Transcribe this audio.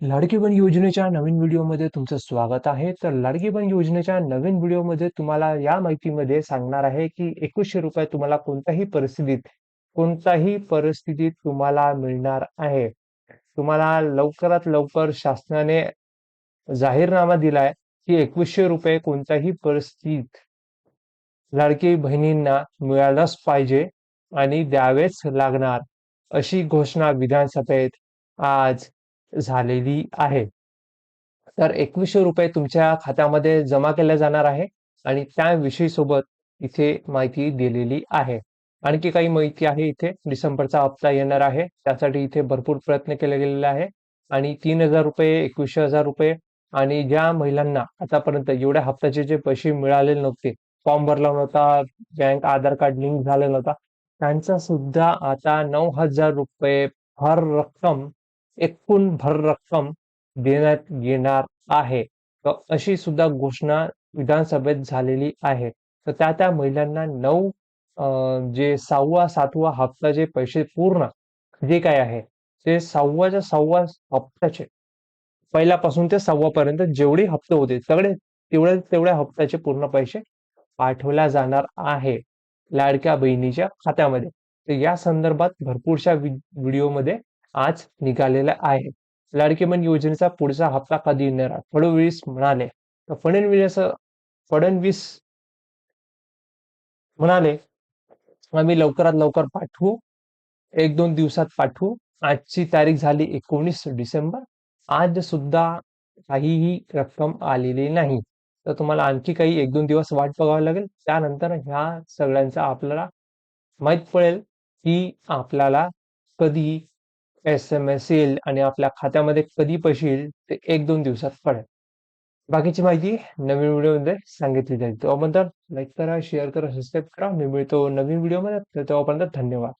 लाडकी बन योजनेच्या नवीन व्हिडिओमध्ये तुमचं स्वागत आहे. तर लाडकी बन योजनेच्या नवीन व्हिडिओमध्ये तुम्हाला या माहितीमध्ये सांगणार आहे की एकवीसशे रुपये तुम्हाला कोणत्याही परिस्थितीत कोणत्याही परिस्थितीत तुम्हाला मिळणार आहे. तुम्हाला लवकरात लवकर शासनाने जाहीरनामा दिलाय की एकवीसशे रुपये कोणत्याही परिस्थितीत लाडकी बहिणींना मिळालंच पाहिजे आणि द्यावेच लागणार अशी घोषणा विधानसभेत आज झालेली आहे. तर एकवीसशे रुपये तुमच्या खात्यामध्ये जमा केले जाणार आहे आणि त्याविषयी सोबत इथे माहिती दिलेली आहे. आणखी काही माहिती आहे इथे डिसेंबरचा हप्ता येणार आहे त्यासाठी इथे भरपूर प्रयत्न केले गेलेले आहे. आणि तीन हजार रुपये एकवीसशे हजार रुपये आणि ज्या महिलांना आतापर्यंत एवढ्या हप्त्याचे जे पैसे मिळाले नव्हते फॉर्म भरला नव्हता बँक आधार कार्ड लिंक झालं नव्हता त्यांचा सुद्धा आता नऊ हजार रुपये हर रक्कम एकूण भर रक्कम देण्यात येणार आहे. अशी सुद्धा घोषणा विधानसभेत झालेली आहे. तर त्या त्या महिलांना नऊ जे सहावा सातवा हप्ता जे पैसे पूर्ण जे काय आहे ते सहावाच्या सहावा हप्त्याचे पहिल्यापासून ते सव्वापर्यंत जेवढे हप्ते होते सगळे तेवढे तेवढ्या हप्त्याचे पूर्ण पैसे पाठवल्या जाणार आहे. लाडक्या बहिणीच्या खात्यामध्ये. तर या संदर्भात भरपूरशा व्हिडिओमध्ये आज निघालेला आहे. लाडकेमन योजनेचा पुढचा हप्ता कधी येणार? फडणवीस म्हणाले. तर फडणवीस फडणवीस म्हणाले आम्ही लवकरात लवकर पाठवू. एक दोन दिवसात पाठवू. आजची तारीख झाली एकोणीस डिसेंबर. आज सुद्धा काहीही रक्कम आलेली नाही. तर तुम्हाला आणखी काही एक दोन दिवस वाट बघावी लागेल. त्यानंतर ह्या सगळ्यांचा आपल्याला माहीत पडेल की आपल्याला कधी एस एम एस येईल आणि आपल्या खात्यामध्ये कधी पैसे येईल ते एक दोन दिवसात कळेल. बाकीची माहिती नवीन व्हिडिओमध्ये सांगितली जाईल. तोपर्यंत लाईक करा शेअर करा सबस्क्राईब करा. मी मिळतो नवीन व्हिडिओमध्ये. तर तेव्हापर्यंत धन्यवाद.